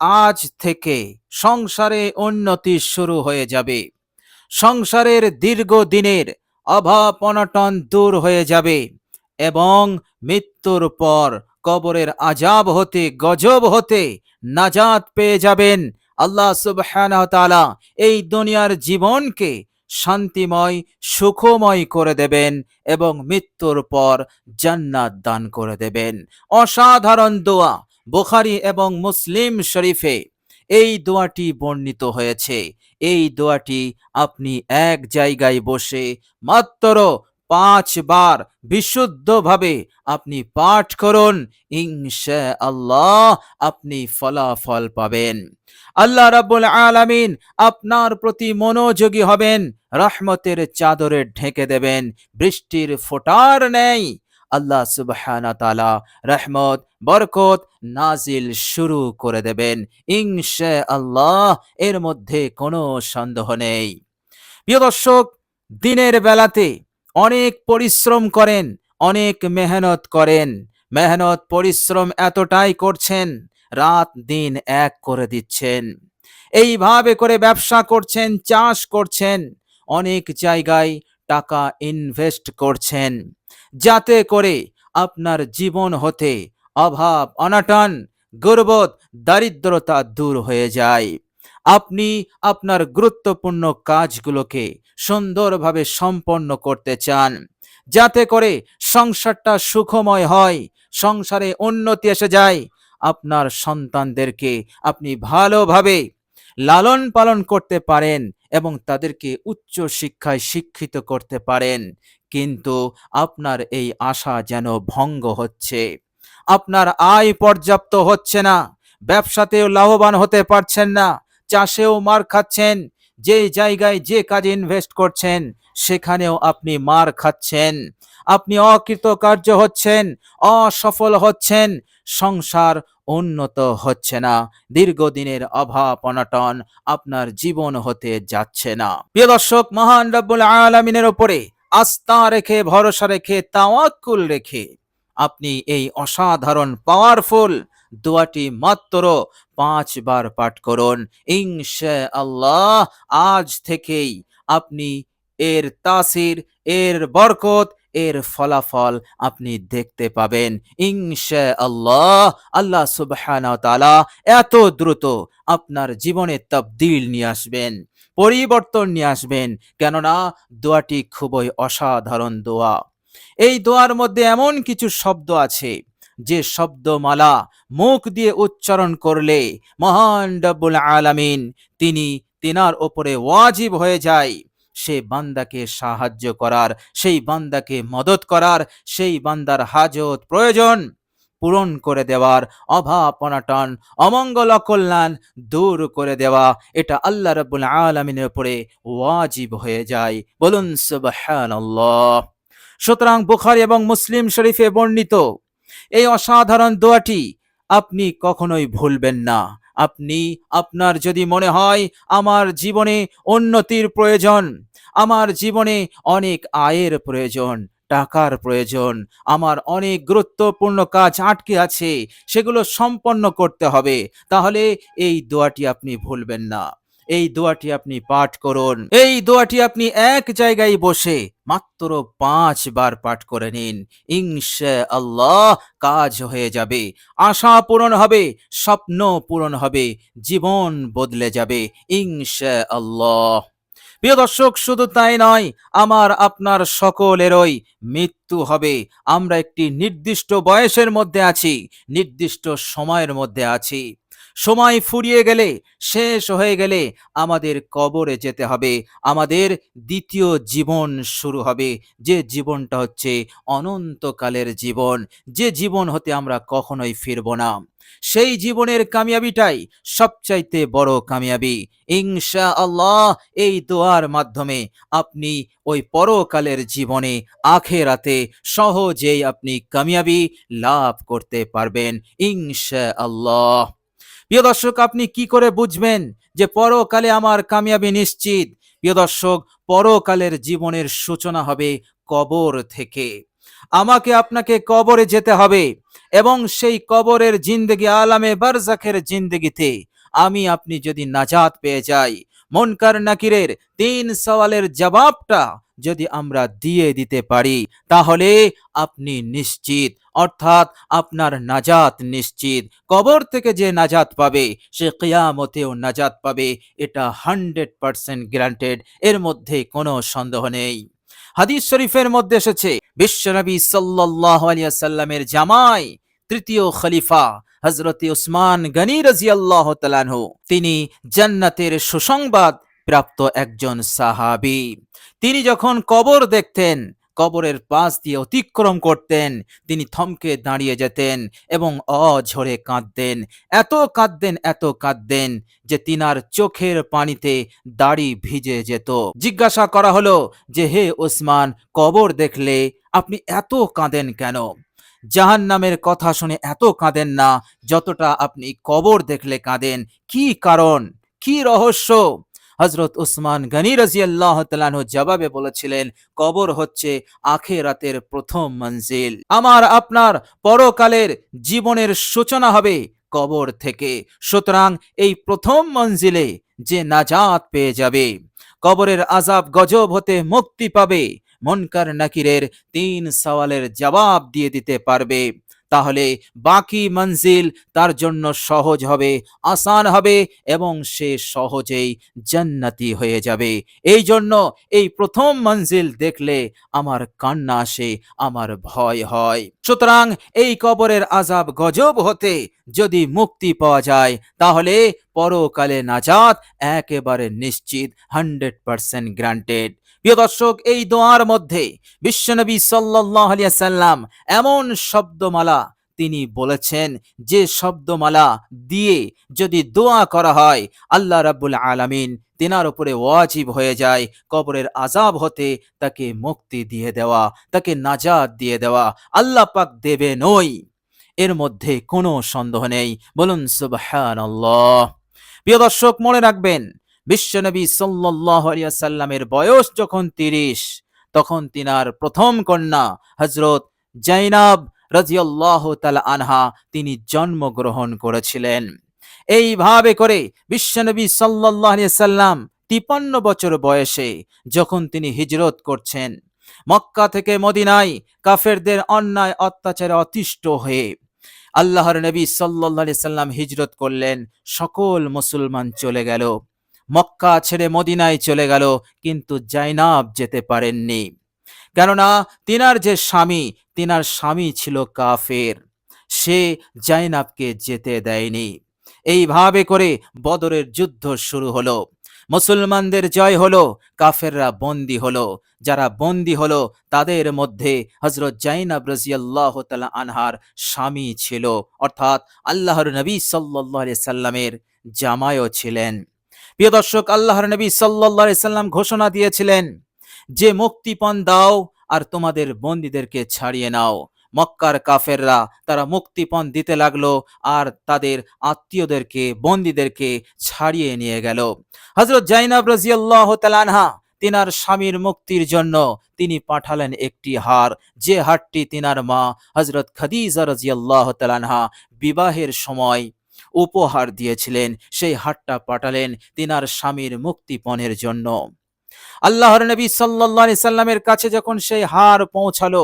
আজ থেকে সংসারে উন্নতি শুরু হয়ে যাবে। সংসারের দীর্ঘদিনের অভাব অনটন দূর হয়ে যাবে এবং মৃত্যুর পর কবরের আজাব হতে, গজব হতে নাজাত পেয়ে যাবেন আল্লাহ সুবহানাহু এই দুনিয়ার জীবনকে শান্তিময়, সুখময় করে দেবেন এবং মৃত্যুর পর জান্নাত দান করে দেবেন। অসাধারণ দোয়া বুখারী এবং মুসলিম শরীফে এই দোয়াটি বর্ণিত হয়েছে। এই দোয়াটি আপনি এক জায়গায় বসে মাত্র পাঁচবার বিশুদ্ধভাবে আপনি পাঠ করুন। ইনশা আল্লাহ আপনি ফলাফল পাবেন। আল্লাহ রাব্বুল আলামিন আপনার প্রতি মনোযোগী হবেন, রহমতের চাদরে ঢেকে দেবেন, বৃষ্টির ফোটার নেই আল্লাহ সুবহানা তাআলা রহমত, বরকত নাজিল শুরু করে দেবেন। ইনশা আল্লাহ এর মধ্যে কোনো সন্দেহ নেই। প্রিয় দর্শক, দিনের বেলাতে অনেক পরিশ্রম করেন, অনেক মেহনত করেন। মেহনত, পরিশ্রম এতটাই করছেন, রাত দিন এক করে দিচ্ছেন। এইভাবে করে ব্যবসা করছেন, চাষ করছেন, অনেক জায়গায় টাকা ইনভেস্ট করছেন। যাতে করে আপনার জীবন হতে অভাব, অনাটন গর্বত দারিদ্রতা দূর হয়ে যায়। আপনি আপনার গুরুত্বপূর্ণ কাজগুলোকে সুন্দরভাবে সম্পন্ন করতে চান। যাতে করে সংসারটা সুখময় হয়, সংসারে উন্নতি এসে যায়, আপনার সন্তানদেরকে আপনি ভালোভাবে লালন পালন করতে পারেন এবং তাদেরকে উচ্চ শিক্ষায় শিক্ষিত করতে পারেন। কিন্তু আপনার এই আশা যেন ভঙ্গ হচ্ছে। আপনার আয় পর্যাপ্ত হচ্ছে না। ব্যবসাতেও লাভবান হতে পারছেন না। চাষেও মার খাচ্ছেন। যে জায়গায় যে কাজে ইনভেস্ট করছেন, সেখানেও আপনি মার খাচ্ছেন। আপনি অকৃতকার্য হচ্ছেন, অসফল হচ্ছেন সংসার উন্নত হচ্ছে না। দীর্ঘদিনের অভাব, অনটন আপনার জীবন হতে যাচ্ছে না। প্রিয় দর্শক, মহান রব্বুল আলমিনের ওপরে আস্থা রেখে, ভরসা রেখে, তাওয়াক্কুল রেখে আপনি এই অসাধারণ পাওয়ারফুল দোয়াটি মাত্র পাঁচবার পাঠ করুন। ইনশা আল্লাহ আজ থেকেই আপনি এর তাসির, এর বরকত এর ফলাফল আপনি দেখতে পাবেন। ইনশা আল্লাহ আল্লাহ তাআলা এত দ্রুত আপনার জীবনে তবদিল নিয়ে আসবেন, পরিবর্তন নিয়ে আসবেন। কেননা দোয়াটি খুবই অসাধারণ দোয়া। এই দোয়ার মধ্যে এমন কিছু শব্দ আছে, যে শব্দমালা মুখ দিয়ে উচ্চারণ করলে মহান রব্বুল আলামিন তিনি তিনার ওপরে ওয়াজিব হয়ে যায়। সে বান্দাকে সাহায্য করার, সেই বান্দাকে মদত করার, সেই বান্দার হাজত প্রয়োজন পূরণ করে দেওয়ার অভাব অনাটন অমঙ্গল অকল্যাণ দূর করে দেওয়া, এটা আল্লাহ রাব্বুল আলামিনের উপরে ওয়াজিব হয়ে যায়। বলুন, সুবহানাল্লাহ। সুতরাং বুখারী এবং মুসলিম শরীফে বর্ণিত এই অসাধারণ দোয়াটি আপনি কখনোই ভুলবেন না। আপনি, আপনার যদি মনে হয় আমার জীবনে উন্নতির প্রয়োজন, আমার জীবনে অনেক আয়ের প্রয়োজন, টাকার প্রয়োজন, আমার অনেক গুরুত্বপূর্ণ কাজ আটকে আছে, সেগুলো সম্পন্ন করতে হবে, তাহলে এই দোয়াটি আপনি ভুলবেন না। এই দোয়াটি আপনি পাঠ করুন। এই দোয়াটি আপনি এক জায়গায় বসে মাত্র পাঁচবার পাঠ করে নিন। ইনশা আল্লাহ কাজ হয়ে যাবে। আশা পূরণ হবে, স্বপ্ন পূরণ হবে, জীবন বদলে যাবে। ইনশা আল্লাহ প্রিয় দর্শক, শুধু তাই নয়, আমার আপনার সকলেরই মৃত্যু হবে। আমরা একটি নির্দিষ্ট বয়সের মধ্যে আছি, নির্দিষ্ট সময়ের মধ্যে আছি। সময় ফুরিয়ে গেলে, শেষ হয়ে গেলে আমাদের কবরে যেতে হবে। আমাদের দ্বিতীয় জীবন শুরু হবে। যে জীবনটা হচ্ছে অনন্তকালের জীবন। যে জীবন হতে আমরা কখনোই ফিরব না। সেই জীবনের কামিয়াবিটাই সবচাইতে বড় কামিয়াবি। ইনশা আল্লাহ এই দোয়ার মাধ্যমে আপনি ওই পরকালের জীবনে, আখেরাতে সহজেই আপনি কামিয়াবি লাভ করতে পারবেন। ইনশা আল্লাহ প্রিয় দর্শক, আপনি কি করে বুঝবেন যে পরকালে আমার কামিয়াবি নিশ্চিত? প্রিয় দর্শক, পরকালের জীবনের সূচনা হবে কবর থেকে। আমাকে আপনাকে কবরে যেতে হবে এবং সেই কবরের জিন্দগি আলামে বারজাখের জিন্দগিতে আমি আপনি যদি নাজাত পেয়ে যাই মনকার নাকিরের? তিন সওয়ালের জবাবটা যদি আমরা দিয়ে দিতে পারি, তাহলে আপনি নিশ্চিত। অর্থাৎ আপনার নাজাত নিশ্চিত। কবর থেকে যে নাজাত পাবে, সে কেয়ামতেও নাজাত পাবে। এটা হান্ড্রেড পার্সেন্ট গ্রান্টেড এর মধ্যে কোনো সন্দেহ নেই। হাদিস শরীফের মধ্যে এসেছে বিশ্বনবী সাল্লাল্লাহু আলিয়া সাল্লামের জামাই, তৃতীয় খলিফা। হজরত উসমান গনি রাজিয়াল্লাহ তালানহু তিনি জান্নাতের সুসংবাদ প্রাপ্ত একজন সাহাবী। তিনি যখন কবর দেখতেন, কবরের পাশ দিয়ে অতিক্রম করতেন, তিনি থমকে দাঁড়িয়ে যেতেন এবং অঝরে কাঁদতেন, এত কাঁদতেন এত কাঁদতেন যে তিনার চোখের পানিতে দাড়ি ভিজে যেত। জিজ্ঞাসা করা হলো যে, হে ওসমান কবর দেখলে আপনি এত কাঁদেন কেন? জাহান নামের কথা শুনে এত কাঁদেন না, যতটা আপনি কবর দেখলে কাঁদেন। কি কারণ? কি রহস্য? হজরত উসমান গনি রাজিয়াল্লাহ জবাবে বলেছিলেন, কবর হচ্ছে আখেরাতের প্রথম মঞ্জিল। আমার, আপনার পরকালের জীবনের সূচনা হবে কবর থেকে। সুতরাং এই প্রথম মঞ্জিলে যে নাজাত পেয়ে যাবে, কবরের আজাব গজব হতে মুক্তি পাবে মনকার নাকিরের তিন সওয়ালের জবাব দিয়ে দিতে পারবে। তাহলে বাকি মঞ্জিল তার জন্য সহজ হবে, আসান হবে এবং সে সহজেই জান্নাতি হয়ে যাবে। এই জন্য এই প্রথম মঞ্জিল দেখলে আমার কান্না আসে, আমার ভয় হয়। সুতরাং এই কবরের আজাব গজব হতে যদি মুক্তি পাওয়া যায়, তাহলে পরকালে নাজাত একেবারে নিশ্চিত, হান্ড্রেড পার্সেন্ট গ্রান্টেড। প্রিয় দর্শক, এই দোয়ার মধ্যে বিশ্বনবী সাল্লাহ সাল্লাম এমন শব্দমালা তিনি বলেছেন, যে শব্দমালা দিয়ে যদি দোয়া করা হয়, আল্লাহ রাব্বুল আলামিন তেনার উপরে ওয়াজিব হয়ে যায়, কবরের আজাব হতে তাকে মুক্তি দিয়ে দেওয়া, তাকে নাজাদ দিয়ে দেওয়া, আল্লাহ পাক দেবে নই এর মধ্যে কোনো সন্দেহ নেই। বলুন, সুবহানাল্লাহ। প্রিয় দর্শক, মনে রাখবেন, বিশ্বনবী সাল্লাহ সাল্লামের বয়স যখন তিরিশ, তখন তিনার প্রথম কন্যা হজরত জাইনাব রাজিয়াল্লাহ তালা আনহা তিনি জন্মগ্রহণ করেছিলেন। এইভাবে করে বিশ্বনবী সাল্লাহ সাল্লাম তিপান্ন বছর বয়সে যখন তিনি হিজরত করছেন, মক্কা থেকে মদিনায় কাফেরদের অন্যায়, অত্যাচারে অতিষ্ঠ হয়ে আল্লাহর নবী সাল্লাহ সাল্লাম হিজরত করলেন, সকল মুসলমান চলে গেল। মক্কা ছেড়ে মদিনায় চলে গেল, কিন্তু জাইনাব যেতে পারেননি। কেননা তিনার যে স্বামী, তিনার স্বামী ছিল কাফের। সে জাইনাবকে যেতে দেয়নি। এইভাবে করে বদরের যুদ্ধ শুরু হলো। মুসলমানদের জয় হলো, কাফেররা বন্দি হলো। যারা বন্দি হলো, তাদের মধ্যে হজরত জাইনাব রাজিয়াল্লাহ তালা আনহার স্বামী ছিল। অর্থাৎ আল্লাহর নবী সাল্লাহ সাল্লামের জামায়ও ছিলেন। প্রিয় দর্শক, আল্লাহর নবী সাল্লাহ সাল্লাম ঘোষণা দিয়েছিলেন যে, মুক্তিপণ দাও আর তোমাদের বন্দীদেরকে ছাড়িয়ে নাও। মক্কার কাফেররা তারা মুক্তিপণ দিতে লাগল আর তাদের আত্মীয়দেরকে, বন্দীদেরকে ছাড়িয়ে নিয়ে গেল। হজরত জাইনাব রাজিয়াল্লাহ তালানহা তিনার স্বামীর মুক্তির জন্য তিনি পাঠালেন একটি হার। যে হারটি তিনার মা হজরত খাদিজা রাজিয়াল্লাহ তালানহা বিবাহের সময় উপহার দিয়েছিলেন, সেই হাটটা পাঠালেন তিনার স্বামীর মুক্তিপণের জন্য। আল্লাহর নবী সাল্লাহ সাল্লামের কাছে যখন সেই হার পৌঁছালো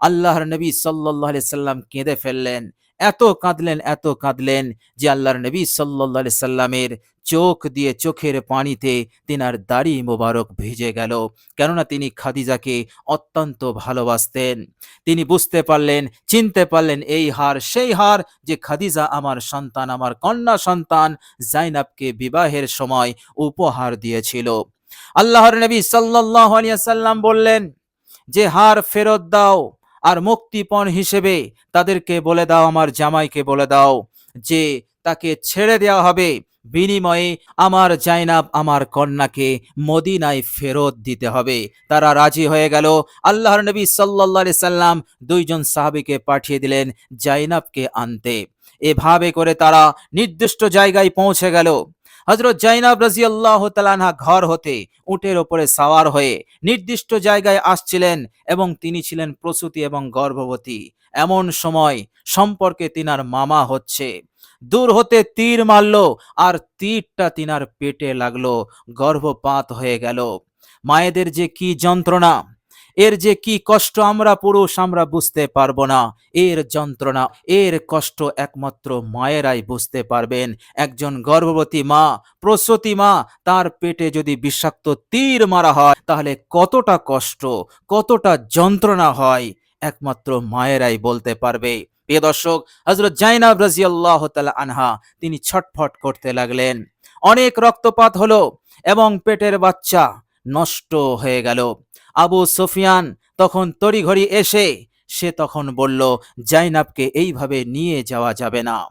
আল্লাহর নবী সাল্লাহ সাল্লাম কেঁদে ফেললেন, এত কাঁদলেন এত কাঁদলেন যে আল্লাহর নবী সাল্লাহ সাল্লামের চোখ দিয়ে চোখের পানিতে তিনার দাড়ি মোবারক ভিজে গেল। কেননা তিনি খাদিজাকে অত্যন্ত ভালোবাসতেন। তিনি বুঝতে পারলেন, চিনতে পারলেন এই হার সেই হার যে খাদিজা আমার সন্তান, আমার কন্যা সন্তান জাইনাবকে বিবাহের সময় উপহার দিয়েছিল। আল্লাহর নবী সাল্লাহ সাল্লাম বললেন, যে হার ফেরত দাও। আর মুক্তিপণ হিসেবে তাদেরকে বলে দাও, আমার জামাইকে বলে দাও, যে তাকে ছেড়ে দেওয়া হবে। বিনিময়ে আমার জাইনাব আমার কন্যাকে মদিনায় ফেরত দিতে হবে। তারা রাজি হয়ে গেল। আল্লাহর নবী সাল্লাহ সাল্লাম দুইজন সাহাবিকে পাঠিয়ে দিলেন জাইনাবকে আনতে। এভাবে করে তারা নির্দিষ্ট জায়গায় পৌঁছে গেল। হজরত জাইনাব রাজি আল্লাহ তালানহা ঘর হতে উটের ওপরে সাওয়ার হয়ে নির্দিষ্ট জায়গায় আসছিলেন এবং তিনি ছিলেন প্রসূতি এবং গর্ভবতী। এমন সময় সম্পর্কে তিনার মামা হচ্ছে। দূর হতে তীর মারল আর তীরটা তিনার পেটে লাগল, গর্ভপাত হয়ে গেল। মায়েদের যে কি যন্ত্রণা! এর যে কি কষ্ট আমরা পুরুষ, আমরা বুঝতে পারব না। এর যন্ত্রণা, এর কষ্ট একমাত্র মায়েরাই বুঝতে পারবেন। একজন গর্ভবতী মা, প্রসূতি মা, তার পেটে যদি বিষাক্ত তীর মারা হয়, তাহলে কতটা কষ্ট, কতটা যন্ত্রণা হয়, একমাত্র মায়েরাই বলতে পারবে। প্রিয় দর্শক হজরত জাইনাব রাজিয়াল্লাহ তালা আনহা, তিনি ছটফট করতে লাগলেন। অনেক রক্তপাত হলো এবং পেটের বাচ্চা নষ্ট হয়ে গেল। আবু সুফিয়ান তখন তড়িঘড়ি এসে, সে তখন বলল, জাইনাবকে এইভাবে নিয়ে যাওয়া যাবে না।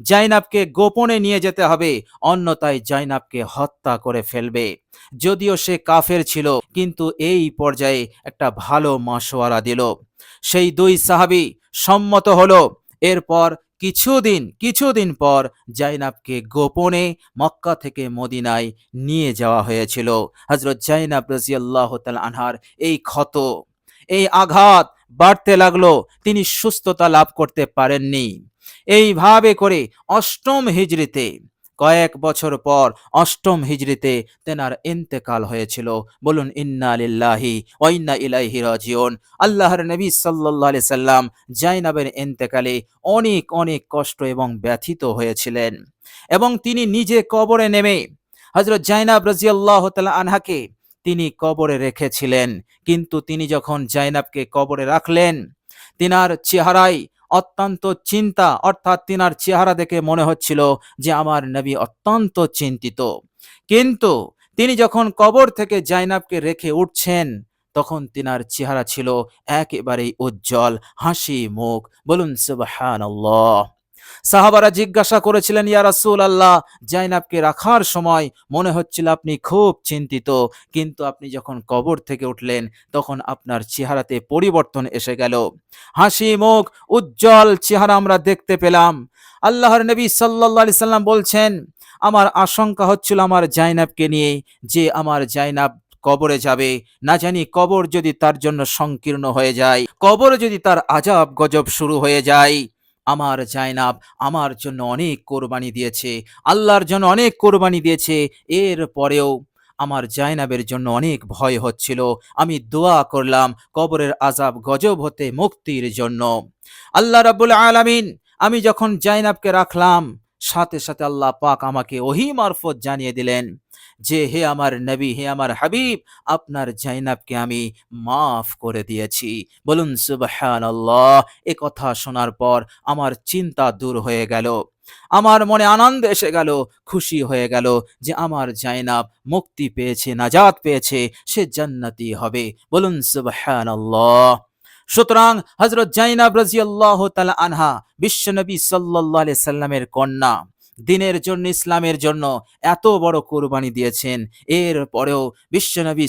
জাইনাবকে গোপনে নিয়ে যেতে হবে অন্যতায় জাইনাবকে হত্যা করে ফেলবে। যদিও সে কাফের ছিল, কিন্তু এই পর্যায়ে একটা ভালো মাসোয়ারা দিল। সেই দুই সাহাবি সম্মত হলো, এরপর কিছুদিন কিছুদিন পর জাইনাবকে গোপনে মক্কা থেকে মদিনায় নিয়ে যাওয়া হয়েছিল। হজরত জাইনাব রাজিয়াল্লাহ তাল আনহার এই ক্ষত, এই আঘাত বাড়তে লাগল, তিনি সুস্থতা লাভ করতে পারেননি। এইভাবে করে অষ্টম হিজড়িতে কয়েক বছর পর অষ্টম হিজড়িতে তেনার ইন্তেকাল হয়েছিল। বলুন, ইন্না লিল্লাহি ওয়াইন্না ইলাইহি রাজিউন। আল্লাহর নবী সাল্লাল্লাহু আলাইহি সাল্লাম জাইনাবের ইন্তেকালে অনেক অনেক কষ্ট এবং ব্যথিত হয়েছিলেন। এবং তিনি নিজে কবরে নেমে হযরত জাইনাব রাদিয়াল্লাহু তাআলা আনহাকে তিনি কবরে রেখেছিলেন। কিন্তু তিনি যখন জাইনাবকে কবরে রাখলেন, তিনার চেহারায় অত্যন্ত চিন্তা, অর্থাৎ তিনার চেহারা দেখে মনে হচ্ছিল যে আমার নবী অত্যন্ত চিন্তিত। কিন্তু তিনি যখন কবর থেকে জাইনাবকে রেখে উঠছেন, তখন তিনার চেহারা ছিল একেবারেই উজ্জ্বল, হাসি মুখ, বলুন সুবহানাল্লাহ। সাহাবারা জিজ্ঞাসা করেছিলেন, ইয়া রাসূল আল্লাহ জাইনাবকে রাখার সময় মনে হচ্ছিল আপনি খুব চিন্তিত। কিন্তু আপনি যখন কবর থেকে উঠলেন, তখন আপনার চেহারাতে পরিবর্তন এসে গেল। হাসি, মুখ, উজ্জ্বল চেহারা আমরা দেখতে পেলাম। আল্লাহর নবী আলাইহি সাল্লাম বলছেন, আমার আশঙ্কা হচ্ছিল আমার জাইনাবকে নিয়ে, যে আমার জাইনাব কবরে যাবে। না জানি কবর যদি তার জন্য সংকীর্ণ হয়ে যায়, কবর যদি তার আজাব গজব শুরু হয়ে যায়। আমার জায়নাব আমার জন্য অনেক কোরবানি দিয়েছে, আল্লাহর জন্য অনেক কোরবানি দিয়েছে, এর পরেও আমার জায়নাবের জন্য অনেক ভয় হচ্ছিল। আমি দোয়া করলাম, কবরের আজাব গজব হতে মুক্তির জন্য। আল্লাহ রাব্বুল আলামিন, আমি যখন জাইনাবকে রাখলাম, সাথে সাথে আল্লাহ পাক আমাকে ওহি মারফত জানিয়ে দিলেন যে হে আমার নবী, হে আমার হাবিব, আপনার জাইনাবকে আমি মাফ করে দিয়েছি। বলুন, সুবহানাল্লাহ। এ কথা শোনার পর আমার চিন্তা দূর হয়ে গেল। আমার মনে আনন্দ এসে গেল, খুশি হয়ে গেল যে আমার জাইনাব মুক্তি পেয়েছে, নাজাত পেয়েছে, সে জান্নাতি হবে। বলুন, সুবহানাল্লাহ। সুতরাং হজরত জাইনাব রাজিয়াল্লাহ তালা আনহা বিশ্বনবী আলাইহি সাল্লামের কন্যা দিনের জন্য, ইসলামের জন্য এত বড় কোরবানি দিয়েছেন। এর পরেও বিশ্বনবী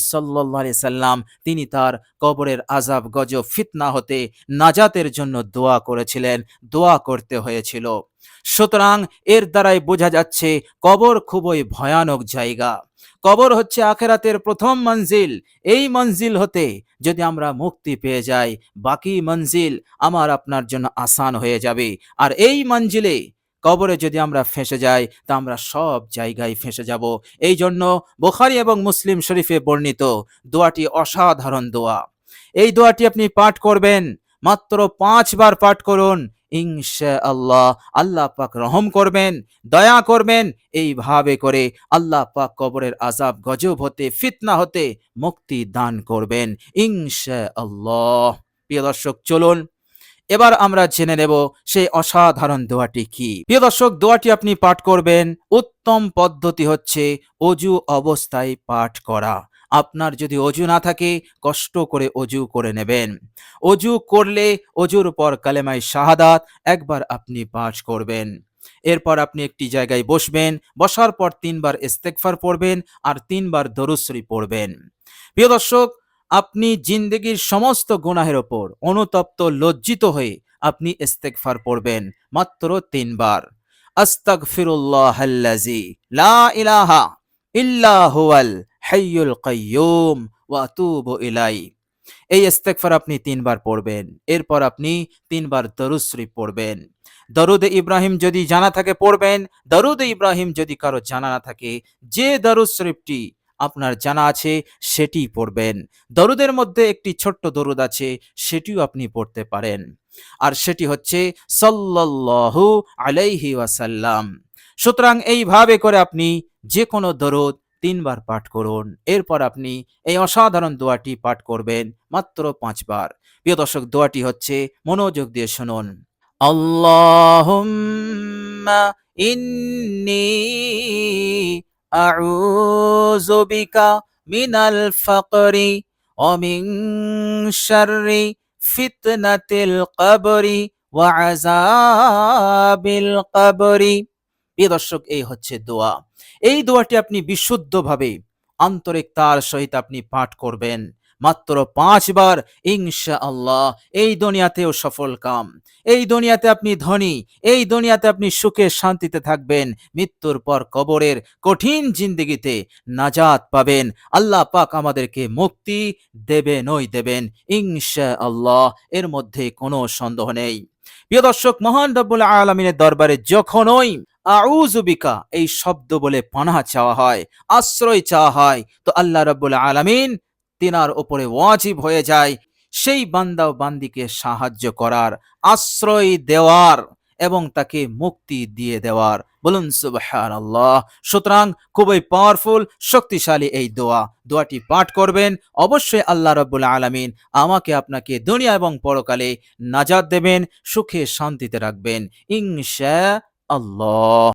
আলাইহি সাল্লাম তিনি তার কবরের আজাব গজ ফিতনা হতে নাজাতের জন্য দোয়া করেছিলেন, দোয়া করতে হয়েছিল। সুতরাং এর দ্বারাই বোঝা যাচ্ছে কবর খুবই ভয়ানক জায়গা। কবর হচ্ছে আখেরাতের প্রথম মঞ্জিল। এই মঞ্জিল হতে যদি আমরা মুক্তি পেয়ে যাই, বাকি মঞ্জিল আমার আপনার জন্য আসান হয়ে যাবে। আর এই মঞ্জিলে কবরে যদি আমরা ফেঁসে যাই, তা আমরা সব জায়গায় ফেঁসে যাব। এই জন্য বোখারি এবং মুসলিম শরীফে বর্ণিত দোয়াটি অসাধারণ দোয়া। এই দোয়াটি আপনি পাঠ করবেন, মাত্র পাঁচবার পাঠ করুন ইনশা আল্লাহ আল্লাহ পাক রহম করবেন, দয়া করবেন, এইভাবে করে আল্লাহ পাক কবরের আজাব গজব হতে, ফিতনা হতে মুক্তি দান করবেন ইনশা আল্লাহ প্রিয় দর্শক, চলুন এবার আমরা জেনে নেব সেই অসাধারণ দোয়াটি কি। প্রিয় দর্শক, দোয়াটি আপনি পাঠ করবেন, উত্তম পদ্ধতি হচ্ছে অজু অবস্থায় পাঠ করা। আপনার যদি অজু না থাকে, কষ্ট করে অজু করে নেবেন। অজু করলে অজুর পর কালেমাই শাহাদাত একবার আপনি পাঠ করবেন। এরপর আপনি একটি জায়গায় বসবেন, বসার পর তিনবার ইস্তেকফার পড়বেন আর তিনবার দরুশ্রী পড়বেন। প্রিয় দর্শক আপনি জিন্দগির সমস্ত গুনাহের ওপর অনুতপ্ত, লজ্জিত হয়ে আপনি ইস্তেকফার পড়বেন মাত্র তিনবার। আস্তাগফিরুল্লাহাল্লাযী লা ইলাহা ইল্লা হুয়াল হাইয়ুল কাইয়্যুম ওয়া আতুবু ইলাইহি। এই ইস্তেগফার আপনি তিনবার পড়বেন, এরপর আপনি তিনবার দরুদ শরীফ পড়বেন। দরুদ ইব্রাহিম যদি জানা থাকে পড়বেন, দরুদ ইব্রাহিম যদি কারও জানা না থাকে, যে দরুদ শরীফটি আপনার জানা আছে, সেটি পড়বেন। দরুদের মধ্যে একটি ছোট্ট দরুদ আছে, সেটিও আপনি পড়তে পারেন। আর সেটি হচ্ছে, সাল্লাল্লাহু আলাইহি ওয়াসাল্লাম। সুতরাং এইভাবে করে আপনি যে কোনো দরুদ তিনবার পাঠ করুন। এরপর আপনি এই অসাধারণ দোয়াটি পাঠ করবেন মাত্র পাঁচবার। প্রিয় দর্শক, দোয়াটি হচ্ছে, মনোযোগ দিয়ে শুনুন। আল্লাহুম্মা ইন্নী আউযু বিকা মিনাল ফাকরি ومن شر শাররি القبر وعذاب القبر প্রিয় দর্শক, এই হচ্ছে দোয়া। এই দোয়াটি আপনি বিশুদ্ধভাবে আন্তরিকতার সহিত আপনি পাঠ করবেন। মাত্র পাঁচবার ইনশা আল্লাহ এই দুনিয়াতেও সফল কাম। এই দুনিয়াতে আপনি ধনী, এই দুনিয়াতে আপনি সুখে শান্তিতে থাকবেন, মৃত্যুর পর কবরের কঠিন জিন্দগিতে নাজাত পাবেন। আল্লাহ পাক আমাদেরকে মুক্তি দেবেন, ওই দেবেন ইনশা আল্লাহ এর মধ্যে কোনো সন্দেহ নেই। প্রিয় দর্শক, মহান রব্বুল আলমিনের দরবারে যখনই আউজুবিকা এই শব্দ বলে পানা চাওয়া হয়, আশ্রয় চাওয়া হয়, তো আল্লাহ রব্বুল আলামিন তিনার উপরে ওয়াজিব হয়ে যায়। সেই বান্দা বান্দিকে সাহায্য করার আশ্রয় দেওয়ার এবং তাকে মুক্তি দিয়ে দেওয়ার। বলুন, সুবহানাল্লাহ। সুতরাং খুবই পাওয়ারফুল শক্তিশালী এই দোয়া। দোয়াটি পাঠ করবেন। অবশ্যই আল্লাহ রব্বুল আলামিন আমাকে আপনাকে দুনিয়া এবং পরকালে নাজাত দেবেন, সুখে শান্তিতে রাখবেন। ইনশা আল্লাহ